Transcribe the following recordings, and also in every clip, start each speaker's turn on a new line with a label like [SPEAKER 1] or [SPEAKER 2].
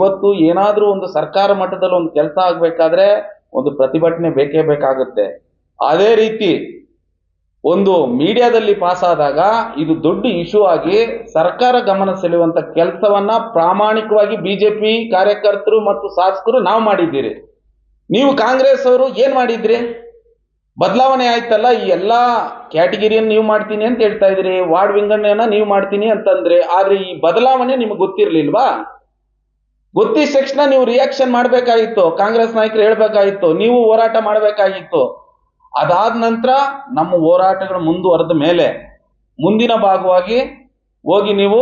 [SPEAKER 1] ಇವತ್ತು ಏನಾದರೂ ಒಂದು ಸರ್ಕಾರ ಮಟ್ಟದಲ್ಲಿ ಒಂದು ಕೆಲಸ ಆಗಬೇಕಾದ್ರೆ ಒಂದು ಪ್ರತಿಭಟನೆ ಬೇಕೇ ಬೇಕಾಗುತ್ತೆ. ಅದೇ ರೀತಿ ಒಂದು ಮೀಡಿಯಾದಲ್ಲಿ ಪಾಸ್ ಆದಾಗ ಇದು ದೊಡ್ಡ ಇಶ್ಯೂ ಆಗಿ ಸರ್ಕಾರ ಗಮನ ಸೆಳೆಯುವಂತ ಕೆಲಸವನ್ನ ಪ್ರಾಮಾಣಿಕವಾಗಿ ಬಿಜೆಪಿ ಕಾರ್ಯಕರ್ತರು ಮತ್ತು ಶಾಸಕರು ನಾವು ಮಾಡಿದ್ದೀರಿ. ನೀವು ಕಾಂಗ್ರೆಸ್ ಅವರು ಏನ್ ಮಾಡಿದ್ರಿ? ಬದಲಾವಣೆ ಆಯ್ತಲ್ಲ, ಈ ಎಲ್ಲಾ ಕ್ಯಾಟಗಿರಿಯನ್ನು ನೀವು ಮಾಡ್ತೀನಿ ಅಂತ ಹೇಳ್ತಾ ಇದ್ರಿ, ವಾರ್ಡ್ ವಿಂಗಡಣೆಯನ್ನ ನೀವು ಮಾಡ್ತೀನಿ ಅಂತಂದ್ರೆ, ಆದ್ರೆ ಈ ಬದಲಾವಣೆ ನಿಮ್ಗೆ ಗೊತ್ತಿರ್ಲಿಲ್ವಾ? ಗೊತ್ತಿದ ತಕ್ಷಣ ನೀವು ರಿಯಾಕ್ಷನ್ ಮಾಡಬೇಕಾಗಿತ್ತು, ಕಾಂಗ್ರೆಸ್ ನಾಯಕರು ಹೇಳ್ಬೇಕಾಗಿತ್ತು, ನೀವು ಹೋರಾಟ ಮಾಡಬೇಕಾಗಿತ್ತು. ಅದಾದ ನಂತರ ನಮ್ಮ ಹೋರಾಟಗಳು ಮುಂದುವರೆದ ಮೇಲೆ ಮುಂದಿನ ಭಾಗವಾಗಿ ಹೋಗಿ ನೀವು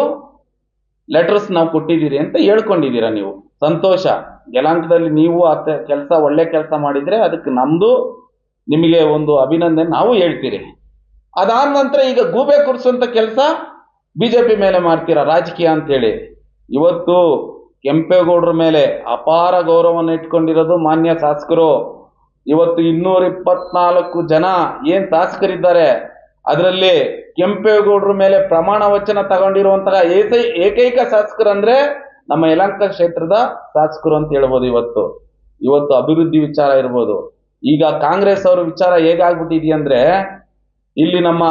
[SPEAKER 1] ಲೆಟರ್ಸ್ ನಾವು ಕೊಟ್ಟಿದ್ದೀರಿ ಅಂತ ಹೇಳ್ಕೊಂಡಿದ್ದೀರಾ ನೀವು. ಸಂತೋಷ. ಯಲಾಂಕದಲ್ಲಿ ನೀವು ಆ ಕೆಲಸ, ಒಳ್ಳೆ ಕೆಲಸ ಮಾಡಿದ್ರೆ ಅದಕ್ಕೆ ನಮ್ದು ನಿಮಗೆ ಒಂದು ಅಭಿನಂದನೆ ನಾವು ಹೇಳ್ತೀರಿ. ಅದಾದ ನಂತರ ಈಗ ಗೂಬೆ ಕುರ್ಸುವಂತ ಕೆಲಸ ಬಿಜೆಪಿ ಮೇಲೆ ಮಾಡ್ತೀರಾ ರಾಜಕೀಯ ಅಂತೇಳಿ. ಇವತ್ತು ಕೆಂಪೇಗೌಡರ ಮೇಲೆ ಅಪಾರ ಗೌರವವನ್ನು ಇಟ್ಕೊಂಡಿರೋದು ಮಾನ್ಯ ಶಾಸಕರು. ಇವತ್ತು ಇನ್ನೂರ ಇಪ್ಪತ್ನಾಲ್ಕು ಜನ ಏನ್ ಶಾಸಕರಿದ್ದಾರೆ, ಅದರಲ್ಲಿ ಕೆಂಪೇಗೌಡರ ಮೇಲೆ ಪ್ರಮಾಣ ವಚನ ತಗೊಂಡಿರುವಂತಹ ಏಕೈ ಏಕೈಕ ಶಾಸಕರಂದ್ರೆ ನಮ್ಮ ಯಲಂಕ ಕ್ಷೇತ್ರದ ಶಾಸಕರು ಅಂತ ಹೇಳ್ಬೋದು ಇವತ್ತು. ಇವತ್ತು ಅಭಿವೃದ್ಧಿ ವಿಚಾರ ಇರ್ಬೋದು. ಈಗ ಕಾಂಗ್ರೆಸ್ ಅವರ ವಿಚಾರ ಹೇಗಾಗ್ಬಿಟ್ಟಿದೆಯಂದ್ರೆ ಇಲ್ಲಿ ನಮ್ಮ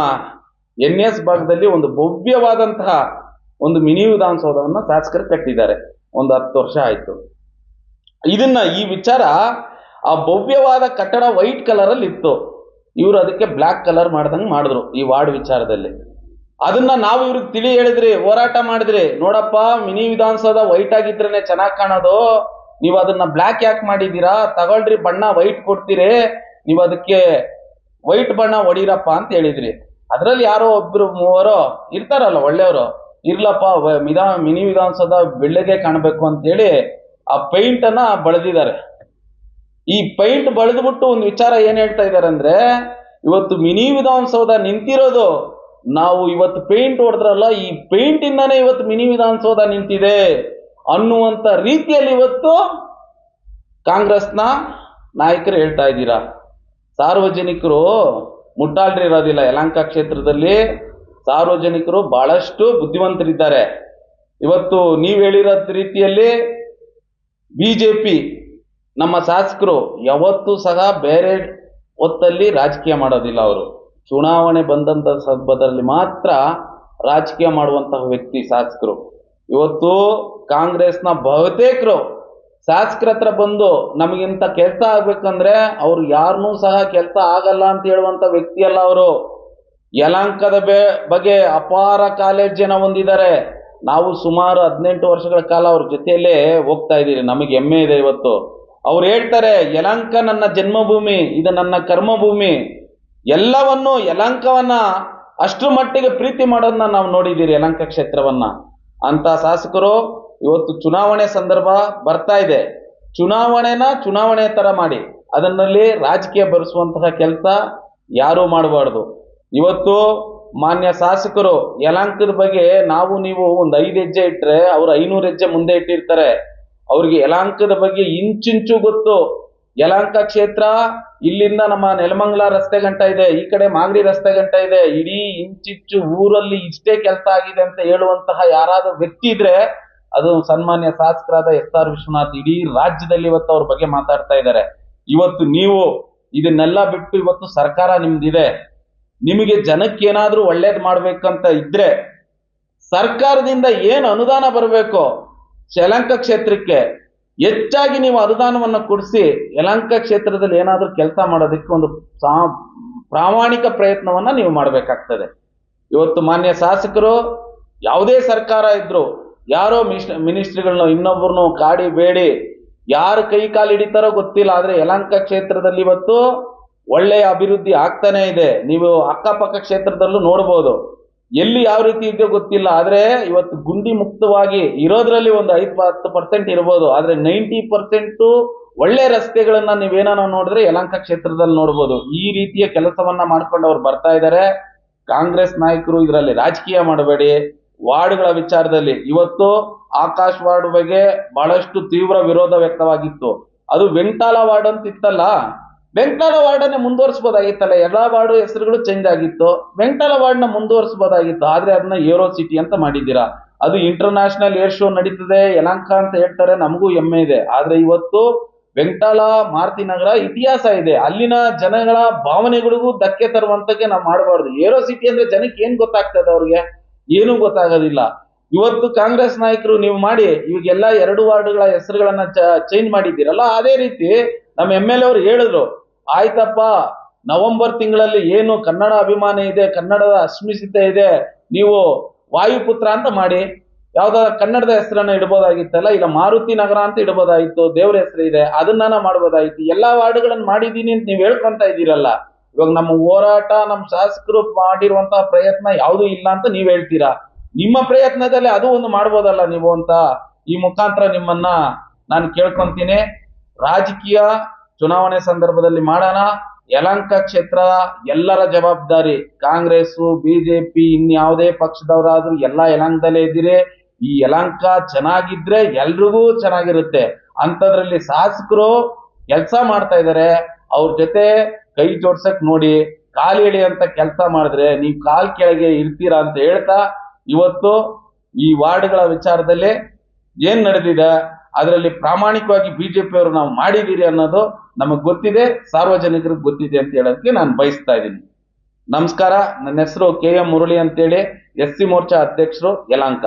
[SPEAKER 1] ಎನ್ ಎಸ್ ಭಾಗದಲ್ಲಿ ಒಂದು ಭವ್ಯವಾದಂತಹ ಒಂದು ಮಿನಿ ವಿಧಾನಸೌಧವನ್ನು ಶಾಸಕರು ಕಟ್ಟಿದ್ದಾರೆ. ಒಂದು ಹತ್ತು ವರ್ಷ ಆಯ್ತು. ಇದನ್ನ ಈ ವಿಚಾರ ಆ ಭವ್ಯವಾದ ಕಟ್ಟಡ ವೈಟ್ ಕಲರ್ ಅಲ್ಲಿ ಇತ್ತು ಇವರು ಅದಕ್ಕೆ ಬ್ಲ್ಯಾಕ್ ಕಲರ್ ಮಾಡ್ದಂಗೆ ಮಾಡಿದ್ರು ಈ ವಾರ್ಡ್ ವಿಚಾರದಲ್ಲಿ. ಅದನ್ನ ನಾವು ಇವ್ರಿಗೆ ತಿಳಿ ಹೇಳಿದ್ರಿ, ಹೋರಾಟ ಮಾಡಿದ್ರಿ. ನೋಡಪ್ಪ, ಮಿನಿ ವಿಧಾನಸೌಧ ವೈಟ್ ಆಗಿದ್ರೇನೆ ಚೆನ್ನಾಗಿ ಕಾಣೋದು. ನೀವು ಅದನ್ನ ಬ್ಲ್ಯಾಕ್ ಯಾಕೆ ಮಾಡಿದ್ದೀರಾ ತಗೊಳ್ರಿ ಬಣ್ಣ ವೈಟ್ ಕೊಡ್ತೀರಿ. ನೀವು ಅದಕ್ಕೆ ವೈಟ್ ಬಣ್ಣ ಹೊಡೀರಪ್ಪ ಅಂತ ಹೇಳಿದ್ರಿ. ಅದ್ರಲ್ಲಿ ಯಾರೋ ಒಬ್ರು ಮೂವರು ಇರ್ತಾರಲ್ಲ ಒಳ್ಳೆಯವರು. ಇರ್ಲಪ್ಪ, ವ- ವಿಧಾ, ಮಿನಿ ವಿಧಾನಸೌಧ ಬೆಳ್ಳಗೆ ಕಾಣಬೇಕು ಅಂತೇಳಿ ಆ ಪೈಂಟ್ ಅನ್ನ ಬಳದಿದ್ದಾರೆ. ಈ ಪೈಂಟ್ ಬಳದ್ಬಿಟ್ಟು ಒಂದು ವಿಚಾರ ಏನ್ ಹೇಳ್ತಾ ಇದ್ದಾರೆ ಅಂದ್ರೆ, ಇವತ್ತು ಮಿನಿ ವಿಧಾನಸೌಧ ನಿಂತಿರೋದು ನಾವು ಇವತ್ತು ಪೇಂಟ್ ಹೊಡೆದ್ರಲ್ಲ, ಈ ಪೇಂಟ್ ಇಂದಾನೆ ಇವತ್ತು ಮಿನಿ ವಿಧಾನಸೌಧ ನಿಂತಿದೆ ಅನ್ನುವಂತ ರೀತಿಯಲ್ಲಿ ಇವತ್ತು ಕಾಂಗ್ರೆಸ್ನ ನಾಯಕರು ಹೇಳ್ತಾ ಇದ್ದೀರಾ. ಸಾರ್ವಜನಿಕರು ಮುಟ್ಟಾಳ್ರಿರೋದಿಲ್ಲ ಯಲಹಂಕ ಕ್ಷೇತ್ರದಲ್ಲಿ. ಸಾರ್ವಜನಿಕರು ಬಹಳಷ್ಟು ಬುದ್ಧಿವಂತರಿದ್ದಾರೆ. ಇವತ್ತು ನೀವು ಹೇಳಿರೋ ರೀತಿಯಲ್ಲಿ ಬಿಜೆಪಿ ನಮ್ಮ ಶಾಸಕರು ಯಾವತ್ತೂ ಸಹ ಬೇರೆ ಹೊತ್ತಲ್ಲಿ ರಾಜಕೀಯ ಮಾಡೋದಿಲ್ಲ ಅವರು. ಚುನಾವಣೆ ಬಂದಂತ ಸಂದರ್ಭದಲ್ಲಿ ಮಾತ್ರ ರಾಜಕೀಯ ಮಾಡುವಂತಹ ವ್ಯಕ್ತಿ ಶಾಸಕರು. ಇವತ್ತು ಕಾಂಗ್ರೆಸ್ನ ಬಹುತೇಕರು ಶಾಸಕರ ಹತ್ರ ಬಂದು ನಮಗಿಂತ ಕೆಲಸ ಆಗ್ಬೇಕಂದ್ರೆ ಅವ್ರು ಯಾರನ್ನೂ ಸಹ ಕೆಲಸ ಆಗಲ್ಲ ಅಂತ ಹೇಳುವಂತ ವ್ಯಕ್ತಿ ಅಲ್ಲ ಅವರು. ಯಲಾಂಕದ ಬಗ್ಗೆ ಅಪಾರ ಕಾಲೇಜಿನ ಹೊಂದಿದ್ದಾರೆ. ನಾವು ಸುಮಾರು ಹದಿನೆಂಟು ವರ್ಷಗಳ ಕಾಲ ಅವ್ರ ಜೊತೆಯಲ್ಲೇ ಹೋಗ್ತಾ ಇದ್ದೀರಿ ನಮಗೆ ಹೆಮ್ಮೆ ಇದೆ ಇವತ್ತು. ಅವ್ರು ಹೇಳ್ತಾರೆ ಯಲಾಂಕ ನನ್ನ ಜನ್ಮಭೂಮಿ, ಇದು ನನ್ನ ಕರ್ಮಭೂಮಿ. ಎಲ್ಲವನ್ನು ಯಲಾಂಕವನ್ನ ಅಷ್ಟರ ಮಟ್ಟಿಗೆ ಪ್ರೀತಿ ಮಾಡೋದನ್ನ ನಾವು ನೋಡಿದ್ದೀರಿ ಯಲಾಂಕ ಕ್ಷೇತ್ರವನ್ನ. ಅಂತ ಶಾಸಕರು, ಇವತ್ತು ಚುನಾವಣೆ ಸಂದರ್ಭ ಬರ್ತಾ ಇದೆ. ಚುನಾವಣೆನ ಚುನಾವಣೆ ತರ ಮಾಡಿ. ಅದನ್ನಲ್ಲಿ ರಾಜಕೀಯ ಬರೆಸುವಂತಹ ಕೆಲಸ ಯಾರೂ ಮಾಡಬಾರ್ದು. ಇವತ್ತು ಮಾನ್ಯ ಶಾಸಕರು ಯಲಾಂಕದ ಬಗ್ಗೆ ನಾವು ನೀವು ಒಂದು ಐದು ಹೆಜ್ಜೆ ಇಟ್ಟರೆ ಅವರು ಐನೂರು ಹೆಜ್ಜೆ ಮುಂದೆ ಇಟ್ಟಿರ್ತಾರೆ. ಅವ್ರಿಗೆ ಯಲಾಂಕದ ಬಗ್ಗೆ ಇಂಚಿಂಚು ಗೊತ್ತು. ಯಲಾಂಕ ಕ್ಷೇತ್ರ, ಇಲ್ಲಿಂದ ನಮ್ಮ ನೆಲಮಂಗಲ ರಸ್ತೆ ಗಂಟ ಇದೆ, ಈ ಕಡೆ ಮಾಗಡಿ ರಸ್ತೆ ಗಂಟ ಇದೆ, ಇಡೀ ಇಂಚಿಂಚು ಊರಲ್ಲಿ ಇಷ್ಟೇ ಕೆಲಸ ಆಗಿದೆ ಅಂತ ಹೇಳುವಂತಹ ಯಾರಾದ್ರೂ ವ್ಯಕ್ತಿ ಇದ್ರೆ ಅದು ಸನ್ಮಾನ್ಯ ಶಾಸಕರಾದ ಎಸ್ ಆರ್ ವಿಶ್ವನಾಥ್ ಇಡೀ ರಾಜ್ಯದಲ್ಲಿ ಇವತ್ತು ಅವ್ರ ಬಗ್ಗೆ ಮಾತಾಡ್ತಾ ಇದ್ದಾರೆ. ಇವತ್ತು ನೀವು ಇದನ್ನೆಲ್ಲ ಬಿಟ್ಟು ಇವತ್ತು ಸರ್ಕಾರ ನಿಮ್ದಿದೆ. ನಿಮಗೆ ಜನಕ್ಕೆ ಏನಾದ್ರೂ ಒಳ್ಳೇದ್ ಮಾಡ್ಬೇಕಂತ ಇದ್ರೆ ಸರ್ಕಾರದಿಂದ ಏನು ಅನುದಾನ ಬರಬೇಕು ಯಲಂಕ ಕ್ಷೇತ್ರಕ್ಕೆ ಹೆಚ್ಚಾಗಿ ನೀವು ಅನುದಾನವನ್ನು ಕೊಡಿಸಿ ಯಲಂಕ ಕ್ಷೇತ್ರದಲ್ಲಿ ಏನಾದರೂ ಕೆಲಸ ಮಾಡೋದಕ್ಕೆ ಒಂದು ಪ್ರಾಮಾಣಿಕ ಪ್ರಯತ್ನವನ್ನು ನೀವು ಮಾಡಬೇಕಾಗ್ತದೆ. ಇವತ್ತು ಮಾನ್ಯ ಶಾಸಕರು ಯಾವುದೇ ಸರ್ಕಾರ ಇದ್ರು ಯಾರೋ ಮಿಸ್ ಮಿನಿಸ್ಟ್ರಿಗಳನ್ನ ಇನ್ನೊಬ್ಬರನ್ನು ಕಾಡಿ ಬೇಡಿ, ಯಾರು ಕೈ ಕಾಲು ಹಿಡಿತಾರೋ ಗೊತ್ತಿಲ್ಲ, ಆದರೆ ಯಲಂಕ ಕ್ಷೇತ್ರದಲ್ಲಿ ಇವತ್ತು ಒಳ್ಳೆಯ ಅಭಿವೃದ್ಧಿ ಆಗ್ತಾನೆ ಇದೆ. ನೀವು ಅಕ್ಕಪಕ್ಕ ಕ್ಷೇತ್ರದಲ್ಲೂ ನೋಡ್ಬೋದು. ಎಲ್ಲಿ ಯಾವ ರೀತಿ ಇದೆಯೋ ಗೊತ್ತಿಲ್ಲ. ಆದ್ರೆ ಇವತ್ತು ಗುಂಡಿ ಮುಕ್ತವಾಗಿ ಇರೋದ್ರಲ್ಲಿ ಒಂದು ಐದು ಹತ್ತು ಪರ್ಸೆಂಟ್ ಇರ್ಬೋದು. ಆದ್ರೆ ನೈಂಟಿ ಪರ್ಸೆಂಟ್ ಒಳ್ಳೆ ರಸ್ತೆಗಳನ್ನ ನೀವೇನೋ ನೋಡಿದ್ರೆ ಯಲಂಕ ಕ್ಷೇತ್ರದಲ್ಲಿ ನೋಡ್ಬೋದು. ಈ ರೀತಿಯ ಕೆಲಸವನ್ನ ಮಾಡ್ಕೊಂಡು ಅವ್ರು ಬರ್ತಾ ಇದ್ದಾರೆ ಕಾಂಗ್ರೆಸ್ ನಾಯಕರು ಇದರಲ್ಲಿ ರಾಜಕೀಯ ಮಾಡಬೇಡಿ. ವಾರ್ಡ್ಗಳ ವಿಚಾರದಲ್ಲಿ ಇವತ್ತು ಆಕಾಶ್ ವಾರ್ಡ್ ಬಗ್ಗೆ ಬಹಳಷ್ಟು ತೀವ್ರ ವಿರೋಧ ವ್ಯಕ್ತವಾಗಿತ್ತು. ಅದು ವೆಂಟಾಲ ವಾರ್ಡ್ ಅಂತ ಇತ್ತಲ್ಲ ವೆಂಟಾಲ ವಾರ್ಡನ್ನೇ ಮುಂದುವರಿಸಬಹುದಾಗಿತ್ತಲ್ಲ ಎಲ್ಲ ವಾರ್ಡ್ ಹೆಸರುಗಳು ಚೇಂಜ್ ಆಗಿತ್ತು. ವೆಂಟಾಲ ವಾರ್ಡ್ನ ಮುಂದುವರಿಸಬಹುದಾಗಿತ್ತು ಆದ್ರೆ ಅದನ್ನ ಏರೋ ಸಿಟಿ ಅಂತ ಮಾಡಿದ್ದೀರಾ? ಅದು ಇಂಟರ್ನ್ಯಾಷನಲ್ ಏರ್ ಶೋ ನಡೀತದೆ ಯಲಂಕ ಅಂತ ಹೇಳ್ತಾರೆ, ನಮಗೂ ಹೆಮ್ಮೆ ಇದೆ. ಆದ್ರೆ ಇವತ್ತು ವೆಂಕಟಾಲ ಮಾರುತಿ ನಗರ ಇತಿಹಾಸ ಇದೆ. ಅಲ್ಲಿನ ಜನಗಳ ಭಾವನೆಗಳಿಗೂ ಧಕ್ಕೆ ತರುವಂತಕ್ಕೆ ನಾವು ಮಾಡಬಾರ್ದು. ಏರೋ ಸಿಟಿ ಅಂದ್ರೆ ಜನಕ್ಕೆ ಏನ್ ಗೊತ್ತಾಗ್ತದೆ ಅವ್ರಿಗೆ? ಏನೂ ಗೊತ್ತಾಗೋದಿಲ್ಲ. ಇವತ್ತು ಕಾಂಗ್ರೆಸ್ ನಾಯಕರು ನೀವು ಮಾಡಿ, ಇವಾಗೆಲ್ಲ ಎರಡು ವಾರ್ಡ್ಗಳ ಹೆಸರುಗಳನ್ನ ಚೇಂಜ್ ಮಾಡಿದ್ದೀರಲ್ಲ, ಅದೇ ರೀತಿ ನಮ್ಮ ಎಂ ಎಲ್ ಅವರು ಹೇಳಿದ್ರು, ಆಯ್ತಪ್ಪ, ನವೆಂಬರ್ ತಿಂಗಳಲ್ಲಿ ಏನು ಕನ್ನಡ ಅಭಿಮಾನ ಇದೆ, ಕನ್ನಡದ ಅಸ್ಮಿಸಿತೆ ಇದೆ, ನೀವು ವಾಯುಪುತ್ರ ಅಂತ ಮಾಡಿ ಯಾವ್ದಾದ್ರು ಕನ್ನಡದ ಹೆಸರನ್ನ ಇಡ್ಬೋದಾಗಿತ್ತಲ್ಲ ಇಲ್ಲ ಮಾರುತಿ ನಗರ ಅಂತ ಇಡ್ಬೋದಾಗಿತ್ತು, ದೇವ್ರ ಹೆಸರು ಇದೆ ಅದನ್ನ ಮಾಡ್ಬೋದಾಗಿತ್ತು, ಎಲ್ಲಾ ವಾರ್ಡ್ಗಳನ್ನ ಮಾಡಿದೀನಿ ಅಂತ ನೀವು ಹೇಳ್ಕೊಂತ ಇದ್ದೀರಲ್ಲ, ಇವಾಗ ನಮ್ಮ ಹೋರಾಟ, ನಮ್ಮ ಶಾಸಕರು ಮಾಡಿರುವಂತಹ ಪ್ರಯತ್ನ ಯಾವುದೂ ಇಲ್ಲ ಅಂತ ನೀವ್ ಹೇಳ್ತೀರಾ? ನಿಮ್ಮ ಪ್ರಯತ್ನದಲ್ಲಿ ಅದು ಒಂದು ಮಾಡ್ಬೋದಲ್ಲ ನೀವು ಅಂತ ಈ ಮುಖಾಂತರ ನಿಮ್ಮನ್ನ ನಾನು ಕೇಳ್ಕೊಂತೀನಿ. ರಾಜಕೀಯ ಚುನಾವಣೆ ಸಂದರ್ಭದಲ್ಲಿ ಮಾಡೋಣ. ಯಲಂಕ ಕ್ಷೇತ್ರ ಎಲ್ಲರ ಜವಾಬ್ದಾರಿ. ಕಾಂಗ್ರೆಸ್ ಬಿಜೆಪಿ, ಇನ್ಯಾವುದೇ ಪಕ್ಷದವರಾದ್ರೂ ಎಲ್ಲ ಯಲಂಕದಲ್ಲೇ ಇದ್ದೀರಿ. ಈ ಯಲಂಕ ಚೆನ್ನಾಗಿದ್ರೆ ಎಲ್ರಿಗೂ ಚೆನ್ನಾಗಿರುತ್ತೆ. ಅಂಥದ್ರಲ್ಲಿ ಶಾಸಕರು ಕೆಲಸ ಮಾಡ್ತಾ ಇದ್ದಾರೆ. ಅವ್ರ ಜೊತೆ ಕೈ ಜೋಡ್ಸಕ್ ನೋಡಿ. ಕಾಲ್ ಅಂತ ಕೆಲಸ ಮಾಡಿದ್ರೆ ನೀವು ಕಾಲ್ ಕೆಳಗೆ ಇರ್ತೀರಾ ಅಂತ ಹೇಳ್ತಾ ಇವತ್ತು ಈ ವಾರ್ಡ್ಗಳ ವಿಚಾರದಲ್ಲಿ ಏನ್ ನಡೆದಿದೆ? ಅದರಲ್ಲಿ ಪ್ರಾಮಾಣಿಕವಾಗಿ ಬಿಜೆಪಿ ಅವರು ನಾವು ಮಾಡಿದ್ದೀರಿ ಅನ್ನೋದು ನಮಗೆ ಗೊತ್ತಿದೆ, ಸಾರ್ವಜನಿಕರಿಗೆ ಗೊತ್ತಿದೆ ಅಂತ ಹೇಳೋದಕ್ಕೆ ನಾನು ಬಯಸ್ತಾ ಇದ್ದೀನಿ. ನಮಸ್ಕಾರ ನನ್ನ ಹೆಸರು ಕೆ ಎಂ ಮುರಳಿ ಅಂತೇಳಿ, ಎಸ್ ಸಿ ಮೋರ್ಚಾ ಅಧ್ಯಕ್ಷರು ಯಲಂಕ